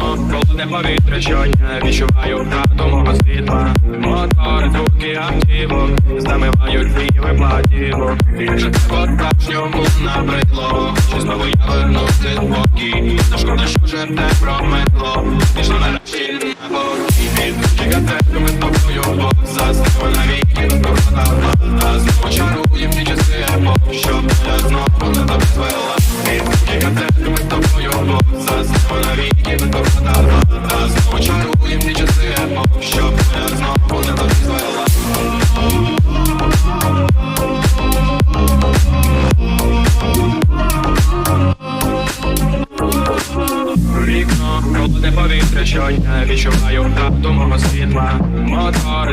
Холодне повітря щодня відчуваю втрату світла Мотори, звуки автівок Замивають ліви платівок І вже по-справжньому набридло Чи знову я вернувся з боки що жерте прометло Пішло нарешті на Чекати, ми з тобою знову не довела Відкілька теплі з тобою обох Заснемо навіки без поворота Та знову чаруєм ті часи емов Щоб доля знову не довела Вікно, холодне повітря, щодня Відчуваю втрату мого світла мотори.